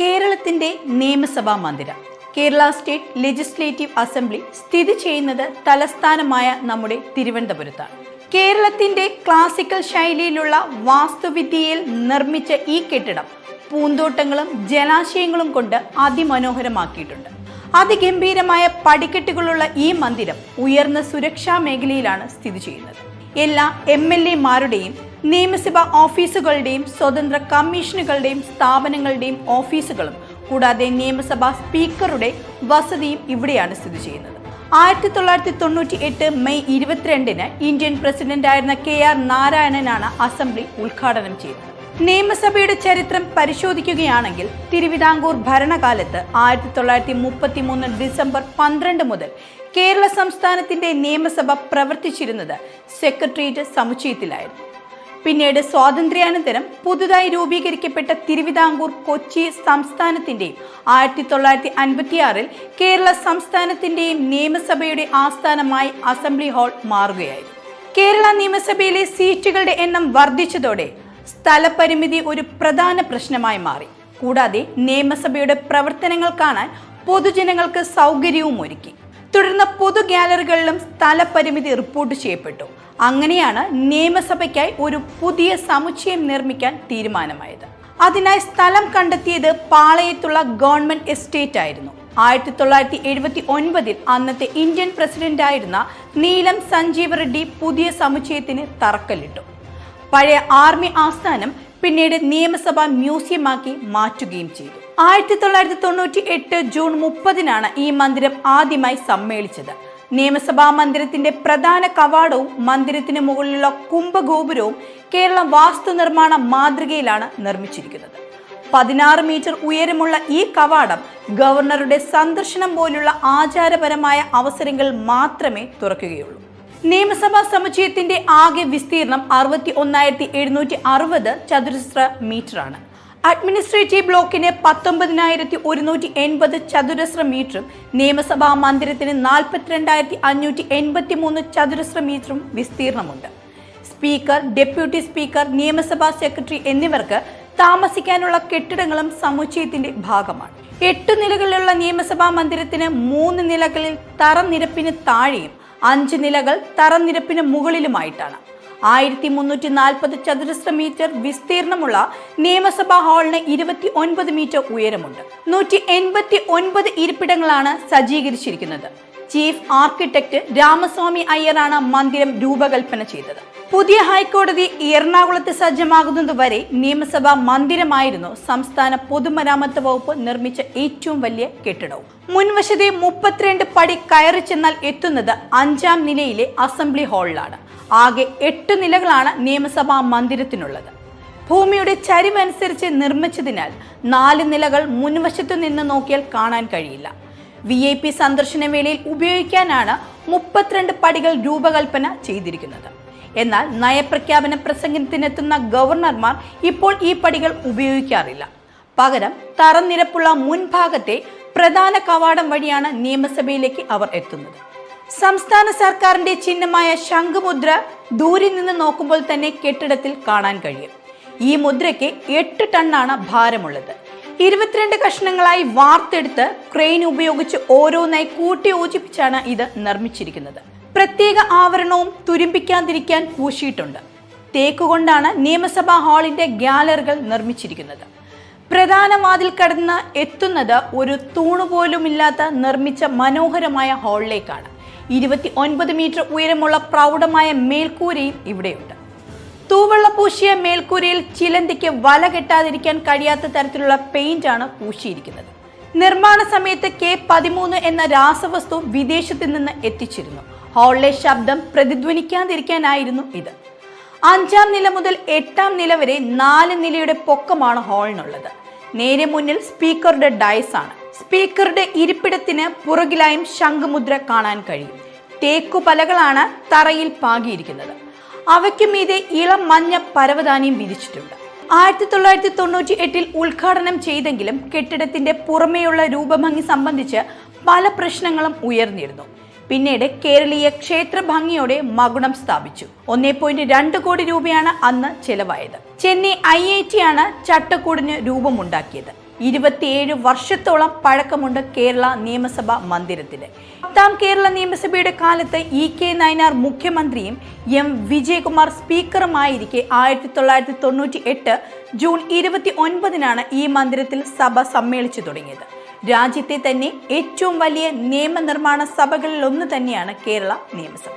കേരളത്തിന്റെ നിയമസഭാ മന്ദിരം. കേരള സ്റ്റേറ്റ് ലെജിസ്ലേറ്റീവ് അസംബ്ലി സ്ഥിതി ചെയ്യുന്നത് തലസ്ഥാനമായ നമ്മുടെ തിരുവനന്തപുരത്താണ്. കേരളത്തിന്റെ ക്ലാസിക്കൽ ശൈലിയിലുള്ള വാസ്തുവിദ്യയിൽ നിർമ്മിച്ച ഈ കെട്ടിടം പൂന്തോട്ടങ്ങളും ജലാശയങ്ങളും കൊണ്ട് അതിമനോഹരമാക്കിയിട്ടുണ്ട്. അതിഗംഭീരമായ പടിക്കെട്ടുകളുള്ള ഈ മന്ദിരം ഉയർന്ന സുരക്ഷാ മേഖലയിലാണ് സ്ഥിതി ചെയ്യുന്നത്. എല്ലാ എം എൽ എമാരുടെയും നിയമസഭാ ഓഫീസുകളുടെയും സ്വതന്ത്ര കമ്മീഷനുകളുടെയും സ്ഥാപനങ്ങളുടെയും ഓഫീസുകളും കൂടാതെ നിയമസഭാ സ്പീക്കറുടെ വസതിയും ഇവിടെയാണ് സ്ഥിതി ചെയ്യുന്നത്. ആയിരത്തി തൊള്ളായിരത്തി തൊണ്ണൂറ്റി എട്ട് മെയ് ഇരുപത്തിരണ്ടിന് ഇന്ത്യൻ പ്രസിഡന്റായിരുന്ന കെ ആർ നാരായണനാണ് അസംബ്ലി ഉദ്ഘാടനം ചെയ്തത്. നിയമസഭയുടെ ചരിത്രം പരിശോധിക്കുകയാണെങ്കിൽ തിരുവിതാംകൂർ ഭരണകാലത്ത് ആയിരത്തി തൊള്ളായിരത്തി മുപ്പത്തി മൂന്ന് ഡിസംബർ പന്ത്രണ്ട് മുതൽ കേരള സംസ്ഥാനത്തിന്റെ നിയമസഭ പ്രവർത്തിച്ചിരുന്നത് സെക്രട്ടേറിയറ്റ് സമുച്ചയത്തിലായിരുന്നു. പിന്നീട് സ്വാതന്ത്ര്യാനന്തരം പുതുതായി രൂപീകരിക്കപ്പെട്ട തിരുവിതാംകൂർ കൊച്ചി സംസ്ഥാനത്തിന്റെയും ആയിരത്തി തൊള്ളായിരത്തി അൻപത്തിയാറിൽ കേരള സംസ്ഥാനത്തിന്റെയും നിയമസഭയുടെ ആസ്ഥാനമായി അസംബ്ലി ഹാൾ മാറുകയായിരുന്നു. കേരള നിയമസഭയിലെ സീറ്റുകളുടെ എണ്ണം വർദ്ധിച്ചതോടെ സ്ഥലപരിമിതി ഒരു പ്രധാന പ്രശ്നമായി മാറി. കൂടാതെ നിയമസഭയുടെ പ്രവർത്തനങ്ങൾ കാണാൻ പൊതുജനങ്ങൾക്ക് സൗകര്യവും ഒരുക്കി. തുടർന്ന് പൊതു ഗ്യാലറികളിലും സ്ഥലപരിമിതി റിപ്പോർട്ട് ചെയ്യപ്പെട്ടു. അങ്ങനെയാണ് നിയമസഭയ്ക്കായി ഒരു പുതിയ സമുച്ചയം നിർമ്മിക്കാൻ തീരുമാനമായത്. അതിനായി സ്ഥലം കണ്ടെത്തിയത് പാളയത്തുള്ള ഗവൺമെന്റ് എസ്റ്റേറ്റ് ആയിരുന്നു. ആയിരത്തി തൊള്ളായിരത്തി എഴുപത്തി ഒൻപതിൽ അന്നത്തെ ഇന്ത്യൻ പ്രസിഡന്റായിരുന്ന നീലം സഞ്ജീവ് റെഡ്ഡി പുതിയ സമുച്ചയത്തിന് തറക്കല്ലിട്ടു. പഴയ ആർമി ആസ്ഥാനം പിന്നീട് നിയമസഭ മ്യൂസിയമാക്കി മാറ്റുകയും ചെയ്തു. ആയിരത്തി തൊള്ളായിരത്തി തൊണ്ണൂറ്റി എട്ട് ജൂൺ മുപ്പതിനാണ് ഈ മന്ദിരം ആദ്യമായി സമ്മേളിച്ചത്. നിയമസഭാ മന്ദിരത്തിന്റെ പ്രധാന കവാടവും മന്ദിരത്തിന് മുകളിലുള്ള കുംഭഗോപുരവും കേരള വാസ്തു നിർമ്മാണ മാതൃകയിലാണ് നിർമ്മിച്ചിരിക്കുന്നത്. പതിനാറ് മീറ്റർ ഉയരമുള്ള ഈ കവാടം ഗവർണറുടെ സന്ദർശനം പോലുള്ള ആചാരപരമായ അവസരങ്ങൾ മാത്രമേ തുറക്കുകയുള്ളൂ. നിയമസഭാ സമുച്ചയത്തിന്റെ ആകെ വിസ്തീർണം അറുപത്തി ഒന്നായിരത്തി എഴുന്നൂറ്റി അറുപത് ചതുരശ്ര മീറ്ററാണ്. അഡ്മിനിസ്ട്രേറ്റീവ് ബ്ലോക്കിന് പത്തൊമ്പതിനായിരത്തി ഒരുന്നൂറ്റി എൺപത് ചതുരശ്ര മീറ്ററും നിയമസഭാ മന്ദിരത്തിന് നാൽപ്പത്തിരണ്ടായിരത്തി അഞ്ഞൂറ്റി എൺപത്തി മൂന്ന് ചതുരശ്ര മീറ്ററും വിസ്തീർണമുണ്ട്. സ്പീക്കർ ഡെപ്യൂട്ടി സ്പീക്കർ നിയമസഭാ സെക്രട്ടറി എന്നിവർക്ക് താമസിക്കാനുള്ള കെട്ടിടങ്ങളും സമുച്ചയത്തിന്റെ ഭാഗമാണ്. എട്ട് നിലകളിലുള്ള നിയമസഭാ മന്ദിരത്തിന് മൂന്ന് നിലകളിൽ തറനിരപ്പിന് താഴെയും അഞ്ച് നിലകൾ തറനിരപ്പിന് മുകളിലുമായിട്ടാണ്. ആയിരത്തി മുന്നൂറ്റി നാൽപ്പത് ചതുരശ്ര മീറ്റർ വിസ്തീർണമുള്ള നിയമസഭാ ഹാളിന് ഇരുപത്തി ഒൻപത് മീറ്റർ ഉയരമുണ്ട്. നൂറ്റി എൺപത്തി ഒൻപത് ഇരിപ്പിടങ്ങളാണ് സജ്ജീകരിച്ചിരിക്കുന്നത്. ചീഫ് ആർക്കിടെക്ട് രാമസ്വാമി അയ്യറാണ് മന്ദിരം രൂപകൽപ്പന ചെയ്തത്. പുതിയ ഹൈക്കോടതി എറണാകുളത്ത് സജ്ജമാകുന്നതുവരെ നിയമസഭാ മന്ദിരമായിരുന്നു സംസ്ഥാന പൊതുമരാമത്ത് വകുപ്പ് നിർമ്മിച്ച ഏറ്റവും വലിയ കെട്ടിടവും. മുൻവശത്തെ മുപ്പത്തിരണ്ട് പടി കയറി ചെന്നാൽ എത്തുന്നത് അഞ്ചാം നിലയിലെ അസംബ്ലി ഹാളിലാണ്. ആകെ എട്ട് നിലകളാണ് നിയമസഭാ മന്ദിരത്തിനുള്ളത്. ഭൂമിയുടെ ചരിവനുസരിച്ച് നിർമ്മിച്ചതിനാൽ നാല് നിലകൾ മുൻവശത്തു നിന്ന് നോക്കിയാൽ കാണാൻ കഴിയില്ല. വി ഐ പി സന്ദർശന വേളയിൽ ഉപയോഗിക്കാനാണ് മുപ്പത്തിരണ്ട് പടികൾ രൂപകൽപ്പന ചെയ്തിരിക്കുന്നത്. എന്നാൽ നയപ്രഖ്യാപന പ്രസംഗത്തിനെത്തുന്ന ഗവർണർമാർ ഇപ്പോൾ ഈ പടികൾ ഉപയോഗിക്കാറില്ല. പകരം തറനിരപ്പുള്ള മുൻഭാഗത്തെ പ്രധാന കവാടം വഴിയാണ് നിയമസഭയിലേക്ക് അവർ എത്തുന്നത്. സംസ്ഥാന സർക്കാരിന്റെ ചിഹ്നമായ ശംഖുമുദ്ര ദൂരെ നിന്ന് നോക്കുമ്പോൾ തന്നെ കെട്ടിടത്തിൽ കാണാൻ കഴിയും. ഈ മുദ്രയ്ക്ക് എട്ട് ടണ്ണാണ് ഭാരമുള്ളത്. ഇരുപത്തിരണ്ട് കഷ്ണങ്ങളായി വാർത്തെടുത്ത് ക്രെയിൻ ഉപയോഗിച്ച് ഓരോന്നായി കൂട്ടി യോജിപ്പിച്ചാണ് ഇത് നിർമ്മിച്ചിരിക്കുന്നത്. പ്രത്യേക ആവരണവും തുരുമ്പിക്കാതിരിക്കാൻ പൂശിയിട്ടുണ്ട്. തേക്കുകൊണ്ടാണ് നിയമസഭാ ഹാളിന്റെ ഗ്യാലറികൾ നിർമ്മിച്ചിരിക്കുന്നത്. പ്രധാന വാതിൽ കടന്ന് എത്തുന്നത് ഒരു തൂണുപോലുമില്ലാത്ത നിർമ്മിച്ച മനോഹരമായ ഹാളിലേക്കാണ്. ഇരുപത്തി ഒൻപത് മീറ്റർ ഉയരമുള്ള പ്രൗഢമായ മേൽക്കൂരയും ഇവിടെയുണ്ട്. തൂവെള്ള പൂശിയ മേൽക്കൂരയിൽ ചിലന്തിക്ക് വല കെട്ടാതിരിക്കാൻ കഴിയാത്ത തരത്തിലുള്ള പെയിന്റ് ആണ് പൂശിയിരിക്കുന്നത്. നിർമ്മാണ സമയത്ത് കെ പതിമൂന്ന് എന്ന രാസവസ്തു വിദേശത്ത് നിന്ന് എത്തിച്ചിരുന്നു. ഹാളിലെ ശബ്ദം പ്രതിധ്വനിക്കാതിരിക്കാനായിരുന്നു ഇത്. അഞ്ചാം നില മുതൽ എട്ടാം നില വരെ നാല് നിലയുടെ പൊക്കമാണ് ഹാളിനുള്ളത്. നേരെ മുന്നിൽ സ്പീക്കറുടെ ഡയസ് ആണ് സ്പീക്കറുടെ ഇരിപ്പിടത്തിന് പുറകിലായും ശംഖുമുദ്ര കാണാൻ കഴിയും. തേക്കുപലകളാണ് തറയിൽ പാകിയിരിക്കുന്നത്. അവയ്ക്ക് മീതെ ഇളം മഞ്ഞ പരവതാനിയും വിരിച്ചിട്ടുണ്ട്. ആയിരത്തി തൊള്ളായിരത്തി തൊണ്ണൂറ്റി എട്ടിൽ ഉദ്ഘാടനം ചെയ്തെങ്കിലും കെട്ടിടത്തിന്റെ പുറമേയുള്ള രൂപഭംഗി സംബന്ധിച്ച് പല പ്രശ്നങ്ങളും ഉയർന്നിരുന്നു. പിന്നീട് കേരളീയ ക്ഷേത്ര ഭംഗിയോടെ മകുടം സ്ഥാപിച്ചു. ഒന്നേ പോയിന്റ് രണ്ട് കോടി രൂപയാണ് അന്ന് ചെലവായത്. ചെന്നൈ ഐ ഐ ടി ആണ് ചട്ടക്കൂടിന് രൂപമുണ്ടാക്കിയത്. ഇരുപത്തിയേഴ് വർഷത്തോളം പഴക്കമുണ്ട് കേരള നിയമസഭാ മന്ദിരത്തിന് പത്താം കേരള നിയമസഭയുടെ കാലത്ത് ഇ കെ നയനാർ മുഖ്യമന്ത്രിയും എം വിജയകുമാർ സ്പീക്കറുമായിരിക്കെ ആയിരത്തി തൊള്ളായിരത്തി തൊണ്ണൂറ്റി എട്ട് ജൂൺ ഇരുപത്തി ഒൻപതിനാണ് ഈ മന്ദിരത്തിൽ സഭ സമ്മേളിച്ചു തുടങ്ങിയത്. രാജ്യത്തെ തന്നെ ഏറ്റവും വലിയ നിയമനിർമ്മാണ സഭകളിലൊന്ന് തന്നെയാണ് കേരള നിയമസഭ.